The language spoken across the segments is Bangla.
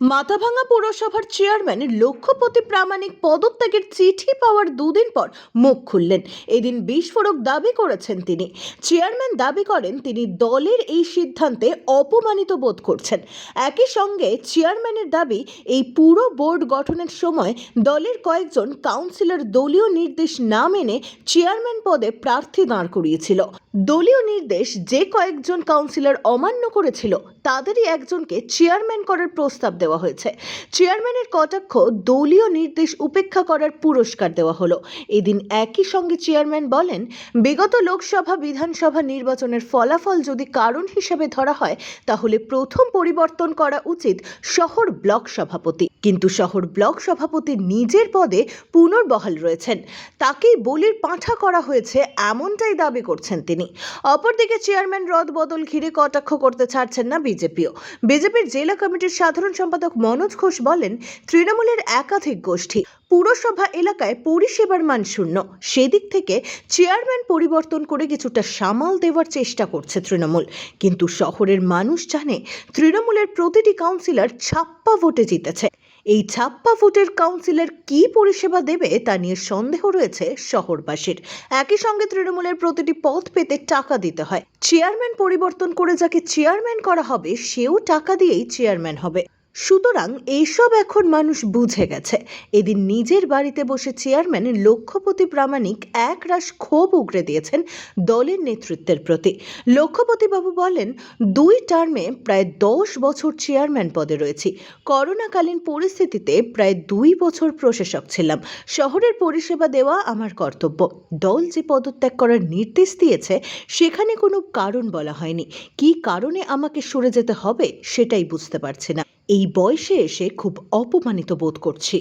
মাথাভাঙা পৌরসভার চেয়ারম্যান লক্ষ্যপতি প্রামাণিক পদত্যাগের চিঠি পাওয়ার দুদিন পর মুখ খুললেন। এদিন বিস্ফোরক দাবি করেছেন তিনি। চেয়ারম্যান দাবি করেন, তিনি দলের এই সিদ্ধান্তে অপমানিত বোধ করছেন। একই সঙ্গে চেয়ারম্যানের দাবি, এই পুরো বোর্ড গঠনের সময় দলের কয়েকজন কাউন্সিলর দলীয় নির্দেশ না মেনে চেয়ারম্যান পদে প্রার্থী দাঁড় করিয়েছিল। দলীয় নির্দেশ যে কয়েকজন কাউন্সিলর অমান্য করেছিল, তাদেরই একজনকে চেয়ারম্যান করার প্রস্তাব দেওয়া হয়েছে। চেয়ারম্যানের কটাক্ষ দলীয় নির্দেশ উপেক্ষা করার পুরস্কার দেওয়া হলো। এদিন একই সঙ্গে চেয়ারম্যান বলেন, বিগত লোকসভা বিধানসভা নির্বাচনের ফলাফল যদি কারণ হিসেবে ধরা হয়, তাহলে প্রথম পরিবর্তন করা উচিত শহর ব্লক সভাপতি। কিন্তু শহর ব্লক সভাপতি নিজের পদে পুনর্বহাল রয়েছেন। তাকেই বলির পাঁঠা করা হয়েছে, এমনটাই দাবি করছেন তিনি। অপরদিকে চেয়ারম্যান রদ বদল ঘিরে কটাক্ষ করতে ছাড়ছেন না বিজেপিও। বিজেপির জেলা কমিটির সাধারণ সম্পাদক মনোজ ঘোষ বলেন, তৃণমূলের একাধিক গোষ্ঠী পুরসভা এলাকায় পরিষেবার মান শূন্য। সেদিক থেকে চেয়ারম্যান পরিবর্তন করে কিছুটা সামাল দেওয়ার চেষ্টা করছে তৃণমূল। কিন্তু শহরের মানুষ জানে, তৃণমূলের প্রতিটি কাউন্সিলর ছাপ্পা ভোটে জিতেছে। এই ছাপ্পা ভোটের কাউন্সিলর কি পরিষেবা দেবে তা নিয়ে সন্দেহ রয়েছে শহরবাসীর। একই সঙ্গে তৃণমূলের প্রতিটি পদ পেতে টাকা দিতে হয়। চেয়ারম্যান পরিবর্তন করে যাকে চেয়ারম্যান করা হবে, সেও টাকা দিয়েই চেয়ারম্যান হবে। সুতরাং এইসব এখন মানুষ বুঝে গেছে। এদিন নিজের বাড়িতে বসে চেয়ারম্যান লক্ষ্যপতি প্রামাণিক এক একরাশ ক্ষোভ উগরে দিয়েছেন দলের নেতৃত্বের প্রতি। লক্ষ্যপতিবাবু বলেন, দুই টার্মে প্রায় দশ বছর চেয়ারম্যান পদে রয়েছি। করোনাকালীন পরিস্থিতিতে প্রায় দুই বছর প্রশাসক ছিলাম। শহরের পরিষেবা দেওয়া আমার কর্তব্য। দল যে পদত্যাগ করার নির্দেশ দিয়েছে, সেখানে কোনো কারণ বলা হয়নি। কী কারণে আমাকে সরে যেতে হবে সেটাই বুঝতে পারছি না। এই বয়সে এসে খুব অপমানিত বোধ করছি।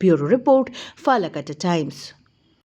Bureau report Falakata times.